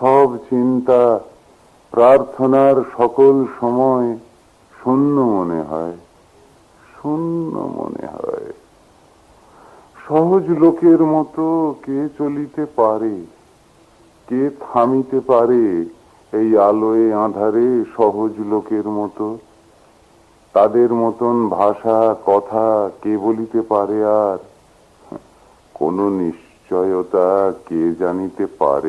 সব চিন্তা প্রার্থনার সকল সময় শূন্য মনে হয়, শূন্য মনে হয়। সহজ লোকের মতো কে চলিতে পারে, কে থামিতে পারে এই আলোয় আধারে সহজ লোকের মতো? তাদের মতন ভাষা, কথা কে বলিতে পারে আর? কোনো নিশ্চয়তা কে জানিতে পারে?